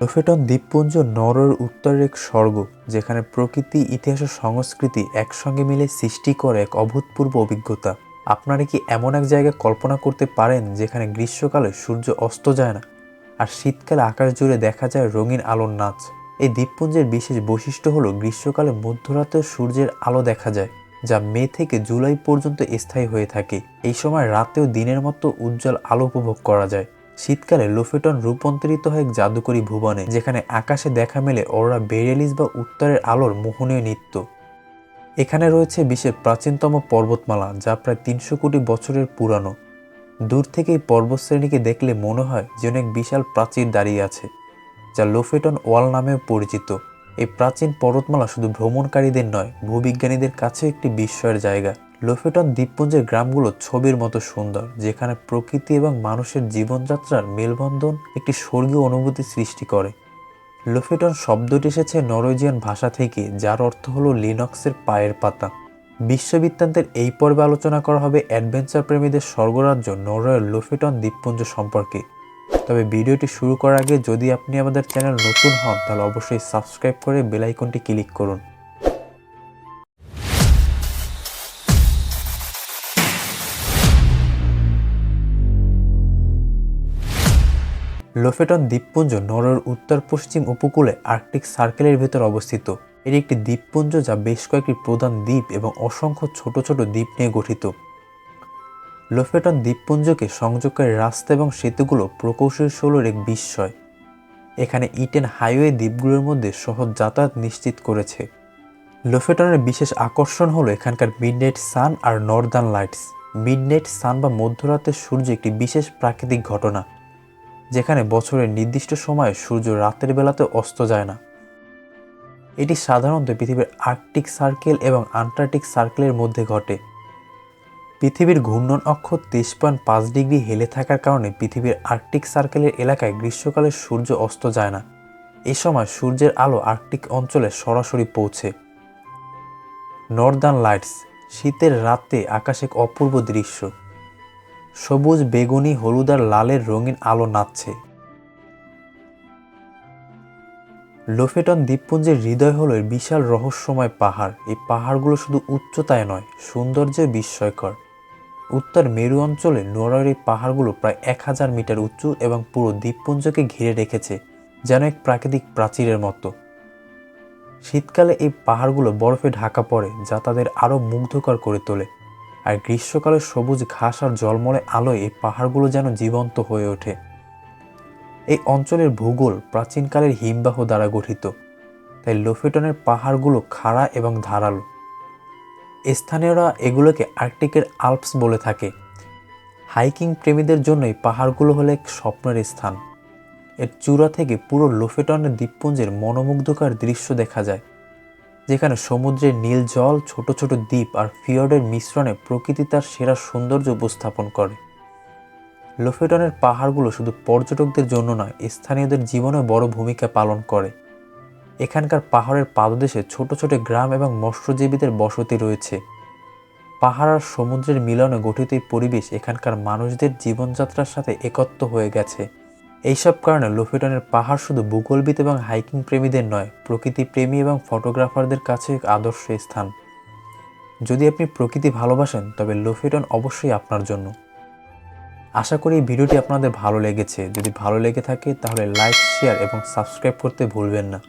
লোফেটন দ্বীপপুঞ্জ নরওয়ের উত্তরের এক স্বর্গ, যেখানে প্রকৃতি, ইতিহাস ও সংস্কৃতি একসঙ্গে মিলে সৃষ্টি করে এক অভূতপূর্ব অভিজ্ঞতা। আপনারা কি এমন এক জায়গা কল্পনা করতে পারেন যেখানে গ্রীষ্মকালে সূর্য অস্ত যায় না? আর শীতকালে আকাশ জুড়ে দেখা যায় রঙিন আলোর নাচ। এই দ্বীপপুঞ্জের বিশেষ বৈশিষ্ট্য হলো গ্রীষ্মকালে মধ্যরাতেও সূর্যের আলো দেখা যায়, যা মে থেকে জুলাই পর্যন্ত স্থায়ী হয়ে থাকে। এই সময় রাতেও দিনের মতো উজ্জ্বল আলো উপভোগ করা যায়। শীতকালে লোফেটন রূপান্তরিত হয় এক জাদুকরী ভুবনে, যেখানে আকাশে দেখা মেলে অরোরা বেরিয়ালিস বা উত্তরের আলোর মোহনীয় নৃত্য। এখানে রয়েছে বিশ্বের প্রাচীনতম পর্বতমালা, যা প্রায় তিনশো কোটি বছরের পুরানো। দূর থেকে এই পর্বতশ্রেণীকে দেখলে মনে হয় যেন এক বিশাল প্রাচীর দাঁড়িয়ে আছে, যা লোফেটন ওয়াল নামেও পরিচিত। এই প্রাচীন পর্বতমালা শুধু ভ্রমণকারীদের নয়, ভূবিজ্ঞানীদের কাছে একটি বিস্ময়ের জায়গা। লোফেটন দ্বীপপুঞ্জের গ্রামগুলো ছবির মতো সুন্দর, যেখানে প্রকৃতি এবং মানুষের জীবনযাত্রার মেলবন্ধন একটি স্বর্গীয় অনুভূতি সৃষ্টি করে। লোফেটন শব্দটি এসেছে নরওয়েজিয়ান ভাষা থেকে, যার অর্থ হলো লিনক্সের পায়ের পাতা। বিশ্ববৃত্তান্তের এই পর্বে আলোচনা করা হবে অ্যাডভেঞ্চার প্রেমীদের স্বর্গরাজ্য নরওয়ের লোফেটন দ্বীপপুঞ্জ সম্পর্কে। তবে ভিডিওটি শুরু করার আগে যদি আপনি আমাদের চ্যানেল নতুন হন, তাহলে অবশ্যই সাবস্ক্রাইব করে বেল আইকনটি ক্লিক করুন। লোফেটন দ্বীপপুঞ্জ নরওয়ের উত্তর পশ্চিম উপকূলে আর্কটিক সার্কেলের ভেতর অবস্থিত। এটি একটি দ্বীপপুঞ্জ যা বেশ কয়েকটি প্রধান দ্বীপ এবং অসংখ্য ছোট ছোট দ্বীপ নিয়ে গঠিত। লোফেটন দ্বীপপুঞ্জকে সংযোগকারী রাস্তা এবং সেতুগুলো প্রকৌশলী ষোলোর এক বিস্ময়। এখানে ইটেন হাইওয়ে দ্বীপগুলোর মধ্যে সহজ যাতায়াত নিশ্চিত করেছে। লোফেটনের বিশেষ আকর্ষণ হলো এখানকার মিডনাইট সান আর নর্দার্ন লাইটস। মিডনাইট সান বা মধ্যরাতের সূর্য একটি বিশেষ প্রাকৃতিক ঘটনা, যেখানে বছরের নির্দিষ্ট সময়ে সূর্য রাতের বেলাতে অস্ত যায় না। এটি সাধারণত পৃথিবীর আর্কটিক সার্কেল এবং আন্টার্কটিক সার্কেলের মধ্যে ঘটে। পৃথিবীর ঘূর্ণন অক্ষ তেইশ পয়েন্ট পাঁচ ডিগ্রি হেলে থাকার কারণে পৃথিবীর আর্কটিক সার্কেলের এলাকায় গ্রীষ্মকালে সূর্য অস্ত যায় না। এ সময় সূর্যের আলো আর্কটিক অঞ্চলে সরাসরি পৌঁছে। নর্দার্ন লাইটস, শীতের রাতে আকাশে এক অপূর্ব দৃশ্য। সবুজ, বেগুনি, হলুদ আর লালের রঙিন আলো নাচছে। লোফেটন দ্বীপপুঞ্জের হৃদয় হল বিশাল রহস্যময় পাহাড়। এই পাহাড়গুলো শুধু উচ্চতায় নয় সৌন্দর্যে বিস্ময়কর। উত্তর মেরু অঞ্চলে নোয়ারের এই পাহাড়গুলো প্রায় এক হাজার মিটার উঁচু এবং পুরো দ্বীপপুঞ্জকে ঘিরে রেখেছে, যেন এক প্রাকৃতিক প্রাচীরের মতো। শীতকালে এই পাহাড়গুলো বরফে ঢাকা পড়ে, যা তাদের আরও মুগ্ধকর করে তোলে। আর গ্রীষ্মকালে সবুজ ঘাস আর জলমলে আলোয় এই পাহাড়গুলো যেন জীবন্ত হয়ে ওঠে। এই অঞ্চলের ভূগোল প্রাচীনকালের হিমবাহ দ্বারা গঠিত, তাই লোফেটনের পাহাড়গুলো খাড়া এবং ধারালো। স্থানীয়রা এগুলোকে আর্কটিকের আল্পস বলে থাকে। হাইকিং প্রেমীদের জন্যই পাহাড়গুলো হলো এক স্বপ্নের স্থান। এর চূড়া থেকে পুরো লোফেটনের দ্বীপপুঞ্জের মনোমুগ্ধকর দৃশ্য দেখা যায়, যেখানে সমুদ্রের নীল জল, ছোট ছোট দ্বীপ আর ফিয়র্ডের মিশ্রণে প্রকৃতি তার সেরা সৌন্দর্য উপস্থাপন করে। লোফেটনের পাহাড়গুলো শুধু পর্যটকদের জন্য নয়, স্থানীয়দের জীবনে বড় ভূমিকা পালন করে। এখানকার পাহাড়ের পাদদেশে ছোট ছোট গ্রাম এবং মৎস্যজীবীদের বসতি রয়েছে। পাহাড় আর সমুদ্রের মিলনে গঠিত এই পরিবেশ এখানকার মানুষদের জীবনযাত্রার সাথে একত্র হয়ে গেছে। এইসব কারণে লোফেটনের পাহাড় শুধু ভূগোলবিদ এবং হাইকিং প্রেমীদের নয়, প্রকৃতি প্রেমী এবং ফটোগ্রাফারদের কাছে এক আদর্শ স্থান। যদি আপনি প্রকৃতি ভালোবাসেন, তবে লোফেটন অবশ্যই আপনার জন্য। আশা করি এই ভিডিওটি আপনাদের ভালো লেগেছে। যদি ভালো লেগে থাকে, তাহলে লাইক, শেয়ার এবং সাবস্ক্রাইব করতে ভুলবেন না।